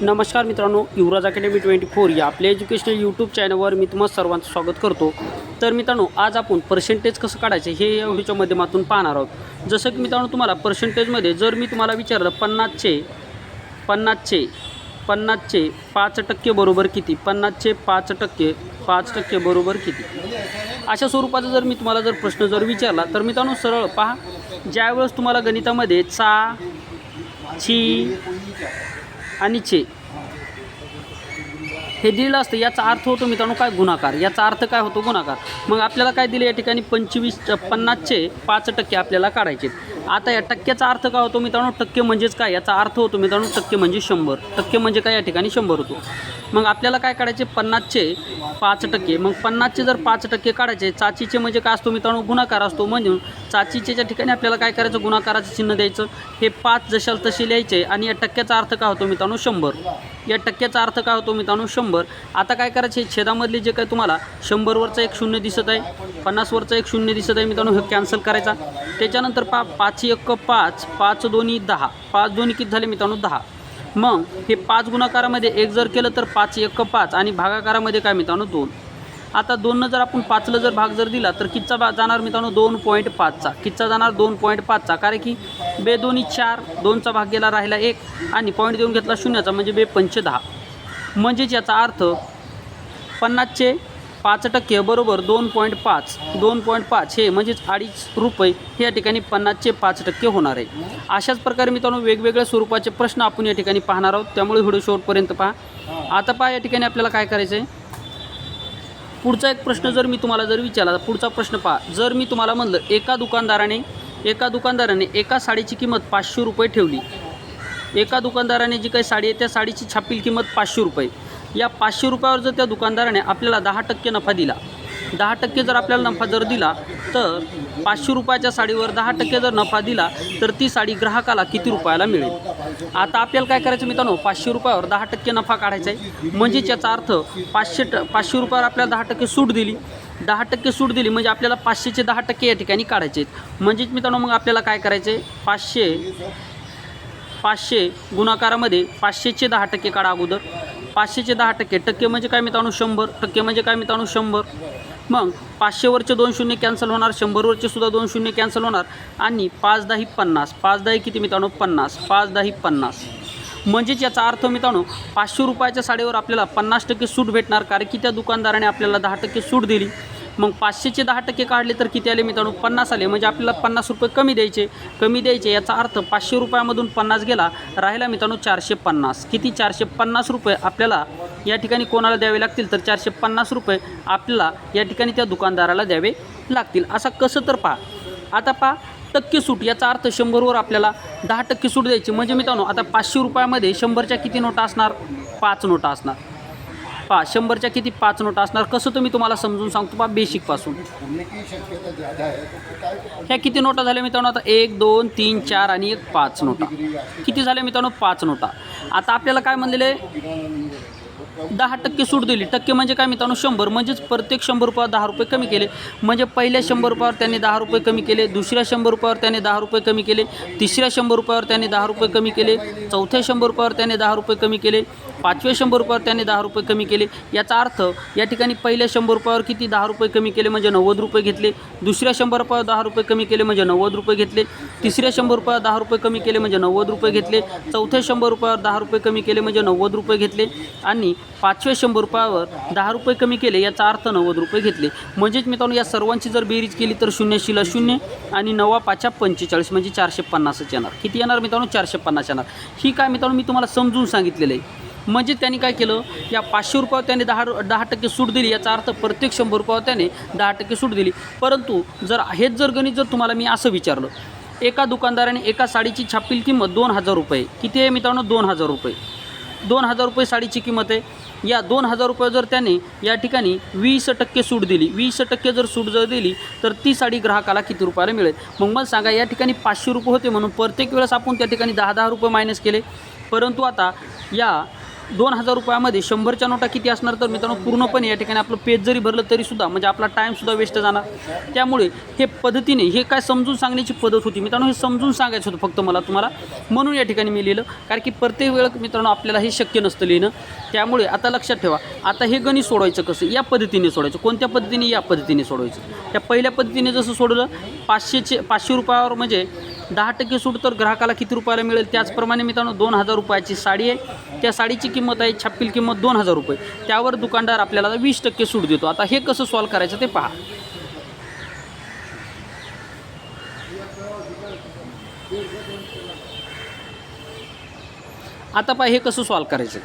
नमस्कार मित्रांनो युवराज academy twenty four या आपल्या एज्युकेशनल यूट्यूब चॅनलवर मी तुम्हाला सर्वांचं स्वागत करतो. तर मित्रांनो आज आपण पर्सेंटेज कसं काढायचं हे या व्हिडिओच्या माध्यमातून पाहणार आहोत. जसं की मित्रांनो तुम्हाला पर्सेंटेजमध्ये जर मी तुम्हाला विचारलं पन्नासचे पन्नासचे पन्नासचे पाच टक्के बरोबर किती? पन्नासचे पाच टक्के पाच टक्के बरोबर किती? अशा स्वरूपाचा जर मी तुम्हाला जर प्रश्न जर विचारला तर मित्रांनो सरळ पहा. ज्यावेळेस तुम्हाला गणितामध्ये चा ची आणि चे हे दिलेलं असतं याचा अर्थ होतो मित्रांनो काय? गुणाकार. याचा अर्थ काय होतो? गुणाकार. मग आपल्याला काय दिले या ठिकाणी? पंचवीस पन्नासचे पाच टक्के आपल्याला काढायचे. आता या टक्क्याचा अर्थ काय होतो मित्रांनो? टक्के म्हणजेच काय? याचा अर्थ होतो मित्रांनो टक्के म्हणजे शंभर. टक्के म्हणजे काय? या ठिकाणी शंभर होतो. मग आपल्याला काय काढायचे? पन्नासचे पाच टक्के. मग पन्नासचे जर पाच टक्के काढायचे चाचीचे म्हणजे काय असतो मित्रांनो? गुणाकार असतो. म्हणून चाचीचे ज्या ठिकाणी आपल्याला काय करायचं? गुणाकाराचं चिन्ह द्यायचं. हे पाच जशाल तसे लिहायचे आणि या टक्क्याचा अर्थ काय होतो मित्रांनो? शंभर. या टक्क्याचा अर्थ काय होतो मित्रांनो? शंभर. आता काय करायचे? छेदामधले जे काय तुम्हाला शंभरवरचा एक शून्य दिसत आहे पन्नासवरचा एक शून्य दिसत आहे मित्रांनो हे कॅन्सल करायचा. त्याच्यानंतर पा पाच एक पाच पाच दोन्ही दहा. पाच दोन्ही किती झाले मित्रांनो? दहा. मग हे पाच गुणाकारामध्ये एक जर केलं तर पाच एक पाच आणि भागाकारामध्ये काय मित्रांनो दोन. आता दोननं जर आपण पाचला जर भाग जर दिला तर कितचा बा जाणार मित्रांनो? दोन पॉईंट पाचचा. कितचा जाणार? दोन पॉईंट पाचचा. कारण की बे दोन्ही चार दोनचा भाग गेला राहिला एक आणि पॉईंट देऊन घेतला शून्याचा म्हणजे बे पंच दहा. म्हणजेच याचा अर्थ पन्नासचे पाच टक्के बरोबर दोन पॉईंट पाच दोन पॉईंट पाच हे म्हणजेच अडीच रुपये हे या ठिकाणी पन्नासचे पाच टक्के होणार आहे. अशाच प्रकारे मित्रांनो वेगवेगळ्या स्वरूपाचे प्रश्न आपण या ठिकाणी पाहणार आहोत. त्यामुळे व्हिडिओ शेवटपर्यंत पहा. आता पहा या ठिकाणी आपल्याला काय करायचं आहे पुढचा एक प्रश्न जर मी तुम्हाला जर विचारला पुढचा प्रश्न पहा. जर मी तुम्हाला म्हणलं एका दुकानदाराने एका दुकानदाराने एका साडीची किंमत पाचशे रुपये ठेवली. एका दुकानदाराने जी काही साडी आहे त्या साडीची छापील किंमत पाचशे रुपये. या पाचशे रुपयावर जर त्या दुकानदाराने आपल्याला दहा टक्के नफा दिला दहा टक्के जर आपल्याला नफा जर दिला तर पाचशे रुपयाच्या साडीवर दहा टक्के जर नफा दिला तर ती साडी ग्राहकाला किती रुपयाला मिळेल? आता आपल्याला काय करायचं मित्रांनो? पाचशे रुपयावर दहा टक्के नफा काढायचा आहे. म्हणजेच याचा अर्थ पाचशे ट पाचशे रुपयावर आपल्याला दहा टक्के सूट दिली. दहा टक्के सूट दिली म्हणजे आपल्याला पाचशेचे दहा टक्के या ठिकाणी काढायचे आहेत. म्हणजेच मित्रांनो मग आपल्याला काय करायचं आहे? पाचशे पाचशे गुणाकारामध्ये पाचशेचे दहा टक्के काढा अगोदर. पाचशेचे दहा टक्के. टक्के म्हणजे काय मित्रांनो? शंभर. टक्के म्हणजे काय मित्रांनो? शंभर. मग पाचशेवरचे दोन शून्य कॅन्सल होणार शंभरवरचे सुद्धा दोन शून्य कॅन्सल होणार आणि पाच दही पन्नास. पाच दही किती मित्रांनो? पन्नास. पाच दही पन्नास. म्हणजेच याचा अर्थ मित्रांनो पाचशे रुपयाच्या साडीवर आपल्याला पन्नास टक्के सूट भेटणार कारण की त्या दुकानदाराने आपल्याला दहा टक्के सूट दिली. मग पाचशेचे दहा टक्के काढले तर किती आले मित्रांनो? पन्नास आले. म्हणजे आपल्याला पन्नास रुपये कमी द्यायचे. कमी द्यायचे याचा अर्थ पाचशे रुपयामधून पन्नास गेला. राहिला मित्रांनो चारशे पन्नास. किती? चारशे पन्नास रुपये आपल्याला या ठिकाणी कोणाला द्यावे लागतील? तर चारशे पन्नास रुपये आपल्याला या ठिकाणी त्या दुकानदाराला द्यावे लागतील. असा कसं तर पहा. आता पहा टक्के सूट याचा अर्थ शंभरवर आपल्याला दहा टक्के सूट द्यायची. म्हणजे मित्रांनो आता पाचशे रुपयामध्ये शंभरच्या किती नोटा असणार? पाच नोटा असणार. पहा शंभरच्या किती पाच नोटा असणार कसं तर मी तुम्हाला समजून सांगतो पहा बेसिकपासून ह्या किती नोटा झाल्या मित्रांनो? आता एक दोन तीन चार आणि एक पाच नोटा. किती झाल्या मित्रांनो? पाच नोटा. आता आपल्याला काय म्हणलेले? दहा टक्के सूट दिली. टक्के म्हणजे काय मित्रांनो? शंभर. म्हणजेच प्रत्येक शंभर रुपयावर दहा रुपये कमी केले. म्हणजे पहिल्या शंभर रुपयावर त्यांनी दहा रुपये कमी केले. दुसऱ्या शंभर रुपयावर त्याने दहा रुपये कमी केले. तिसऱ्या शंभर रुपयावर त्याने दहा रुपये कमी केले. चौथ्या शंभर रुपयावर त्याने दहा रुपये कमी केले. पाचव्या शंभर रुपयावर त्याने दहा रुपये कमी केले. याचा अर्थ या ठिकाणी पहिल्या शंभर रुपयावर किती दहा रुपये कमी केले म्हणजे नव्वद रुपये घेतले. दुसऱ्या शंभर रुपयावर दहा रुपये कमी केले म्हणजे नव्वद रुपये घेतले. तिसऱ्या शंभर रुपयावर दहा रुपये कमी केले म्हणजे नव्वद रुपये घेतले. चौथ्या शंभर रुपयावर दहा रुपये कमी केले म्हणजे नव्वद रुपये घेतले. आणि पाचव्या शंभर रुपयावर दहा रुपये कमी केले याचा अर्थ नव्वद रुपये घेतले. म्हणजेच मित्रांनो या सर्वांची जर बेरीज केली तर शून्य शिला शून्य आणि नवा पाच्या पंचेचाळीस म्हणजे चारशे पन्नासच येणार. किती येणार मित्रांनो? चारशे पन्नास येणार. ही काय मित्रांनो मी तुम्हाला समजून सांगितलेलं आहे. म्हणजे त्यांनी काय केलं या पाचशे रुपयावर त्याने दहा दहा टक्के सूट दिली याचा अर्थ प्रत्येक शंभर रुपयावर त्याने दहा टक्के सूट दिली. परंतु जर हेच जर गणित जर तुम्हाला मी असं विचारलं एका दुकानदाराने एका साडीची छापील किंमत दोन हजार रुपये किती आहे मित्रांनो? दोन हजार रुपये. दोन हजार रुपये साडीची किंमत आहे. या दोन हजार रुपये जर त्याने या ठिकाणी वीस टक्के सूट दिली वीस टक्के जर सूट जर दिली तर ती साडी ग्राहकाला किती रुपयाला मिळेल? मग मला सांगा या ठिकाणी पाचशे रुपये होते म्हणून प्रत्येक वेळेस आपण त्या ठिकाणी दहा दहा रुपये मायनस केले. परंतु आता या दोन हजार रुपयामध्ये शंभरच्या नोटा किती असणार तर मित्रांनो पूर्णपणे या ठिकाणी आपलं पेज जरी भरलं तरीसुद्धा म्हणजे आपला टाईमसुद्धा वेस्ट जाणार. त्यामुळे हे पद्धतीने हे काय समजून सांगण्याची पद्धत होती. मित्रांनो हे समजून सांगायचं होतं फक्त मला तुम्हाला. म्हणून या ठिकाणी मी लिहिलं कारण की प्रत्येक वेळ मित्रांनो आपल्याला हे शक्य नसतं लिहिणं. त्यामुळे आता लक्षात ठेवा आता हे गणित सोडवायचं कसं? या पद्धतीने सोडायचं. कोणत्या पद्धतीने? या पद्धतीने सोडवायचं. त्या पहिल्या पद्धतीने जसं सोडलं पाचशेचे पाचशे रुपयावर म्हणजे दहा टक्के सूट तर ग्राहकाला किती रुपयाला मिळेल? त्याचप्रमाणे मित्रांनो दोन हजार रुपयाची साडी आहे. त्या साडीची किंमत आहे छापील किंमत दोन हजार रुपये. त्यावर दुकानदार आपल्याला वीस टक्के सूट देतो. आता हे कसं सॉल्व करायचं ते पहा. आता पहा हे कसं सॉल्व करायचं?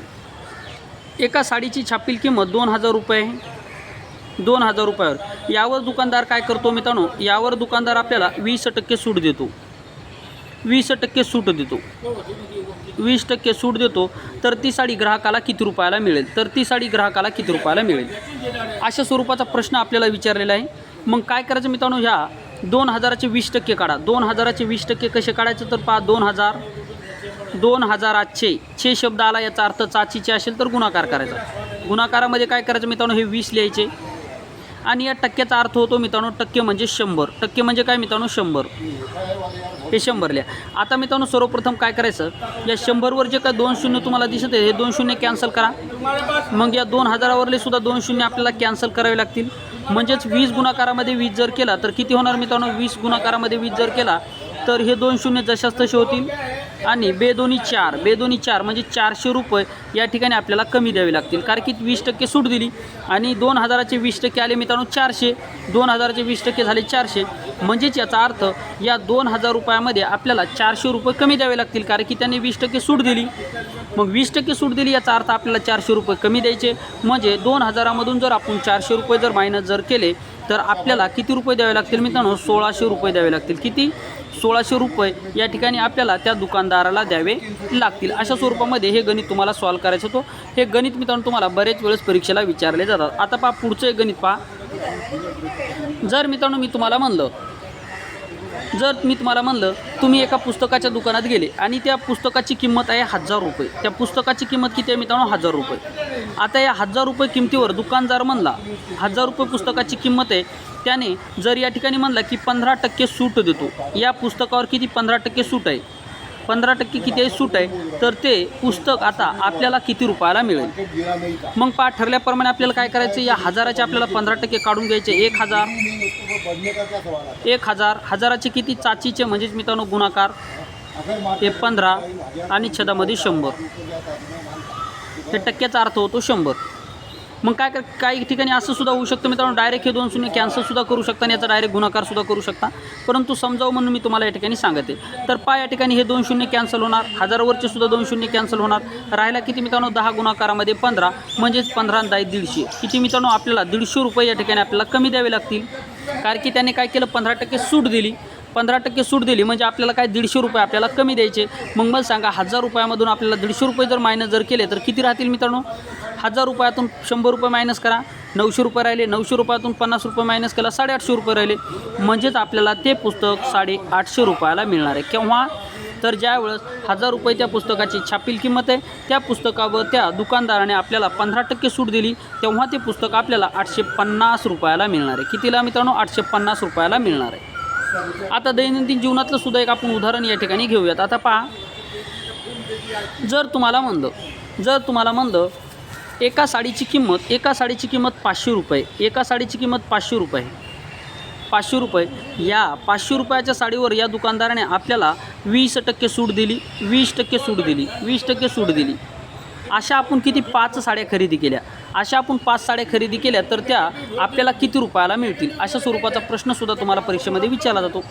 एका साडीची छापील किंमत दोन हजार रुपये आहे. दोन हजार रुपयावर. यावर दुकानदार काय करतो मित्रांनो? यावर दुकानदार आपल्याला वीस टक्के सूट देतो. वीस टक्के सूट देतो. वीस टक्के सूट देतो तर ती साडी ग्राहकाला किती रुपयाला मिळेल? तर ती साडी ग्राहकाला किती रुपयाला मिळेल? अशा स्वरूपाचा प्रश्न आपल्याला विचारलेला आहे. मग काय करायचं मित्रांनो? ह्या दोन हजाराचे वीस टक्के काढा. दोन हजाराचे वीस टक्के कसे काढायचं? तर पहा दोन हजार दोन हजाराचे छे शब्द आला याचा अर्थ चाचीचे असेल तर गुणाकार करायचा. गुणाकारामध्ये काय करायचं मित्रांनो? हे वीस लिहायचे. आणि या टक्क्याचा अर्थ होतो मित्रांनो टक्के म्हणजे शंभर. टक्के म्हणजे काय मित्रांनो? शंभर. हे शंभर लिहा. आता मित्रांनो सर्वप्रथम काय करायचं? या शंभरवर जे काय दोन शून्य तुम्हाला दिसत आहे हे दोन शून्य कॅन्सल करा. मग या दोन हजारावरले सुद्धा दोन शून्य आपल्याला कॅन्सल करावे लागतील. म्हणजेच वीस गुणाकारामध्ये वीस जर केला तर किती होणार मित्रांनो? वीस गुणाकारामध्ये वीस जर केला तर हे दोन शून्य जशाच तसे होतील. आणि बेदोनी चार. बेदोनी चार म्हणजे चारशे रुपये या ठिकाणी आपल्याला कमी द्यावे लागतील. कारण की वीस टक्के सूट दिली आणि दोन हजाराचे वीस टक्के आले मित्रांनो चारशे. दोन हजाराचे वीस टक्के झाले चारशे. म्हणजेच याचा अर्थ या दोन हजार रुपयामध्ये आपल्याला चारशे रुपये कमी द्यावे लागतील. कारण की त्यांनी वीस टक्के सूट दिली. मग वीस टक्के सूट दिली याचा अर्थ आपल्याला चारशे रुपये कमी द्यायचे. म्हणजे दोन हजारामधून जर आपण चारशे रुपये जर मायनस जर केले तर आपल्याला किती रुपये द्यावे लागतील मित्रांनो? सोळाशे रुपये द्यावे लागतील. किती? सोळाशे रुपये या ठिकाणी आपल्याला त्या दुकानदाराला द्यावे लागतील. अशा स्वरूपामध्ये हे गणित तुम्हाला सॉल्व करायचं होतं. हे गणित मित्रांनो तुम्हाला बरेच वेळेस परीक्षेला विचारले जातात. आता पहा पुढचं एक गणित पहा. जर मित्रांनो मी तुम्हाला म्हणलं जर मी तुम्हाला म्हणलं तुम्ही एका पुस्तकाच्या दुकानात गेले आणि त्या पुस्तकाची किंमत आहे हजार रुपये. त्या पुस्तकाची किंमत किती आहे मित्रांनो? हजार रुपये. आता या हजार रुपये किमतीवर दुकानदार म्हणला हजार रुपये पुस्तकाची किंमत आहे. त्याने जर या ठिकाणी म्हणला की पंधरा टक्के सूट देतो. या पुस्तकावर किती? पंधरा टक्के सूट आहे. पंधरा टक्के किती आहे सूट आहे? तर ते पुस्तक आता आपल्याला किती रुपयाला मिळेल? मग पा ठरल्याप्रमाणे आपल्याला काय करायचं? या हजाराचे आपल्याला पंधरा टक्के काढून घ्यायचे. एक हजार. एक हजार. हजाराचे किती चाचीचे म्हणजेच मित्रांनो गुणाकार? हे पंधरा आणि छदामध्ये शंभर. हे टक्क्याचा अर्थ होतो शंभर. मग काय कर काही ठिकाणी असं सुद्धा होऊ शकतं मित्रांनो डायरेक्ट हे दोन शून्य कॅन्सल सुद्धा करू शकता आणि याचा डायरेक्ट गुणाकार सुद्धा करू शकता. परंतु समजावं म्हणून मी तुम्हाला या ठिकाणी सांगते. तर पा या ठिकाणी हे दोन शून्य कॅन्सल होणार. हजारावरचे सुद्धा दोन शून्य कॅन्सल होणार. राहिला किती मित्रांनो? दहा गुणाकारामध्ये पंधरा. म्हणजेच पंधरा दाय दीडशे. किती मित्रांनो? आपल्याला दीडशे रुपये या ठिकाणी आपल्याला कमी द्यावे लागतील. कारण की त्याने काय केलं पंधरा टक्के सूट दिली. पंधरा टक्के सूट दिली म्हणजे आपल्याला काय दीडशे रुपये आपल्याला कमी द्यायचे. मग मला सांगा हजार रुपयामधून आपल्याला दीडशे रुपये जर मायनस जर केले तर किती राहतील मित्रांनो? हजार रुपयातून शंभर रुपये मायनस करा. नऊशे रुपये राहिले नऊशे रुपयातून पन्नास रुपये मायनस केला साडेआठशे रुपये राहिले. म्हणजेच आपल्याला ते पुस्तक साडेआठशे रुपयाला मिळणार आहे. केव्हा? तर ज्यावेळेस हजार रुपये त्या पुस्तकाची छापील किंमत आहे त्या पुस्तकावर त्या दुकानदाराने आपल्याला पंधरा टक्के सूट दिली तेव्हा ते पुस्तक आपल्याला आठशे पन्नास रुपयाला मिळणार आहे. कितीला मित्रांनो? आठशे पन्नास रुपयाला मिळणार आहे. आता दैनंदिन जीवनातलं सुद्धा एक आपण उदाहरण या ठिकाणी घेऊयात. आता पहा जर तुम्हाला म्हणलं जर तुम्हाला म्हणलं एका साडीची किंमत एका साडीची किंमत पाचशे रुपये एका साडीची किंमत पाचशे रुपये पाचशे रुपये या पाचशे रुपयाच्या साडीवर या दुकानदाराने आपल्याला वीस टक्के सूट दिली वीस टक्के सूट दिली वीस टक्के सूट दिली. अशा आपण किती पाच साड्या खरेदी केल्या? अशा आपण पाच साड्या खरेदी केल्या तर त्या आपल्याला किती रुपयाला मिळतील? अशा स्वरूपाचा प्रश्नसुद्धा तुम्हाला परीक्षेमध्ये विचारला जातो.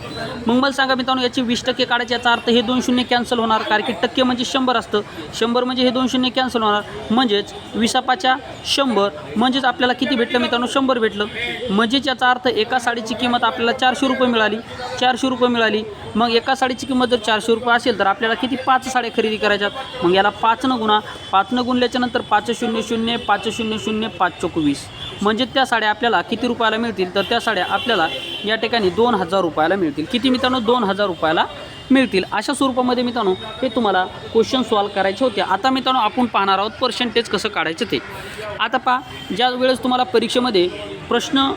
मग मला सांगा मित्रांनो याची वीस टक्के काढायचे याचा अर्थ हे दोन शून्य कॅन्सल होणार. कारण की टक्के म्हणजे शंभर असतं. शंभर म्हणजे हे दोन शून्य कॅन्सल होणार. म्हणजेच विसापाच्या शंभर म्हणजेच आपल्याला किती भेटलं मित्रांनो? शंभर भेटलं. म्हणजेच याचा अर्थ एका साडीची किंमत आपल्याला चारशे रुपये मिळाली. चारशे रुपये मिळाली. मग एका साडीची किंमत जर चारशे रुपये असेल तर आपल्याला किती? पाच साड्या खरेदी करायच्यात. मग याला पाचनं गुणा. पाचनं गुणल्याच्यानंतर पाच शून्य शून्य पाच शून्य शून्य पाच चोवीस. म्हणजे त्या साड्या आपल्याला किती रुपयाला मिळतील? तर त्या साड्या आपल्याला या ठिकाणी दोन हजार रुपयाला मिळतील. किती मित्रांनो? दोन हजार रुपयाला मिळतील. अशा स्वरूपामध्ये मित्रांनो हे तुम्हाला क्वेश्चन सॉल्व करायचे होते. आता मित्रांनो आपण पाहणार आहोत पर्सेंटेज कसं काढायचं ते. आता पहा ज्या वेळेस तुम्हाला परीक्षेमध्ये प्रश्न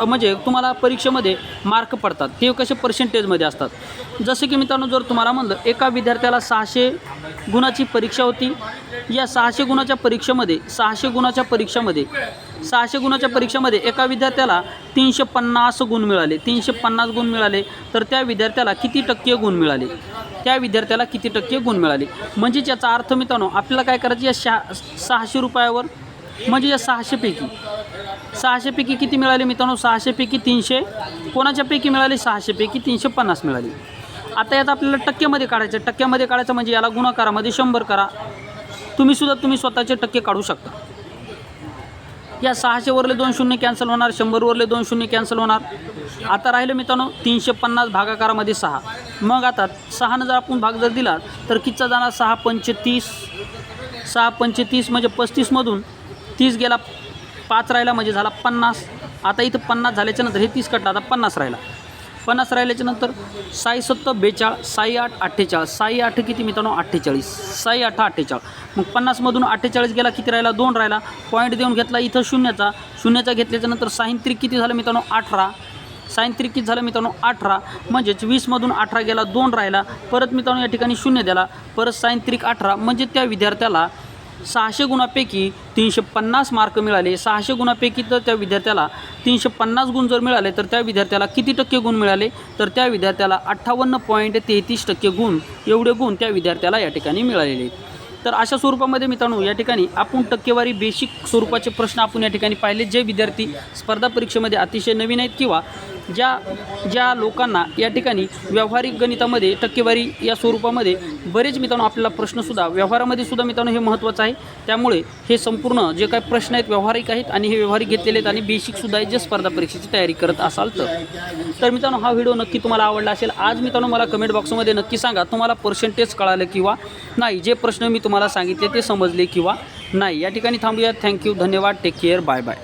म्हणजे तुम्हाला परीक्षेमध्ये मार्क पडतात. ते कसे पर्सेंटेजमध्ये असतात? जसं की मित्रांनो जर तुम्हाला म्हणलं एका विद्यार्थ्याला सहाशे गुणाची परीक्षा होती. या सहाशे गुणाच्या परीक्षेमध्ये सहाशे गुणाच्या परीक्षेमध्ये सहाशे गुणाच्या परीक्षेमध्ये एका विद्यार्थ्याला तीनशे पन्नास गुण मिळाले. तीनशे पन्नास गुण मिळाले तर त्या विद्यार्थ्याला किती टक्के गुण मिळाले? त्या विद्यार्थ्याला किती टक्के गुण मिळाले? म्हणजेच याचा अर्थ मित्रांनो आपल्याला काय करायचं या शहा सहाशे रुपयावर म्हणजे या सहाशेपैकी. सहाशेपैकी किती मिळाले मित्रांनो? सहाशेपैकी तीनशे. कोणाच्यापैकी मिळाले? सहाशेपैकी तीनशे पन्नास मिळाली. आता यात आपल्याला टक्क्यामध्ये काढायचं. टक्क्यामध्ये काढायचं म्हणजे याला गुणाकारामध्ये शंभर करा. तुम्हीसुद्धा तुम्ही स्वतःचे टक्के काढू शकता. या सहाशेवरले दोन शून्य कॅन्सल होणार. शंभरवरले दोन शून्य कॅन्सल होणार. आता राहिलं मित्रांनो तीनशे पन्नास भागाकारामध्ये सहा. मग आता सहानं जर आपण भाग जर दिला तर कितीचा जाणार? सहा पंचे तीस सहा पंचे तीस म्हणजे पस्तीसमधून तीस गेला पाच राहिला म्हणजे झाला पन्नास. आता इथं पन्नास झाल्याच्यानंतर हे तीस कटला आता पन्नास राहिला. पन्नास राहिल्याच्यानंतर साई सत्तर बेचाळ साई आठ अठ्ठेचाळीस. साई आठ किती मित्रांनो? अठ्ठेचाळीस. साई आठ अठ्ठेचाळीस मग पन्नासमधून अठ्ठेचाळीस गेला किती राहिला? दोन राहिला. पॉईंट देऊन घेतला इथं शून्याचा. शून्याचा घेतल्याच्यानंतर साईन त्रिक किती झालं मित्रांनो? अठरा. साईन किती झालं मित्रांनो? अठरा. म्हणजेच वीसमधून अठरा गेला दोन राहिला. परत मित्रांनो या ठिकाणी शून्य दिला. परत साईन त्रिक अठरा. म्हणजे त्या विद्यार्थ्याला सहाशे गुणापैकी तीनशे पन्नास मार्क मिळाले. सहाशे गुणापैकी तर त्या विद्यार्थ्याला तीनशे पन्नास गुण जर मिळाले तर त्या विद्यार्थ्याला किती टक्के गुण मिळाले? तर त्या विद्यार्थ्याला अठ्ठावन्न पॉईंट तेहतीस टक्के गुण. एवढे गुण त्या विद्यार्थ्याला या ठिकाणी मिळालेले. आहेत तर अशा स्वरूपामध्ये मित्रांनो या ठिकाणी आपण टक्केवारी बेसिक स्वरूपाचे प्रश्न आपण या ठिकाणी पाहिले जे विद्यार्थी स्पर्धा परीक्षेमध्ये अतिशय नवीन आहेत किंवा ज्या ज्या लोकांना या ठिकाणी व्यावहारिक गणितामध्ये टक्केवारी या स्वरूपामध्ये बरेच मित्रांनो आपल्याला प्रश्नसुद्धा व्यवहारामध्ये सुद्धा मित्रांनो हे महत्त्वाचं आहे. त्यामुळे हे संपूर्ण जे काही प्रश्न आहेत व्यावहारिक आहेत आणि हे व्यावहारिक घेतलेले आहेत आणि बेसिकसुद्धा आहेत जे स्पर्धा परीक्षेची तयारी करत असाल तर. तर मित्रांनो हा व्हिडिओ नक्की तुम्हाला आवडला असेल. आज मित्रांनो मला कमेंट बॉक्समध्ये नक्की सांगा तुम्हाला पर्सेंटेज कळालं किंवा नाही? जे प्रश्न मी तुम्हाला सांगितले ते समजले किंवा नाही? या ठिकाणी थांबूया थँक्यू धन्यवाद. Take care bye bye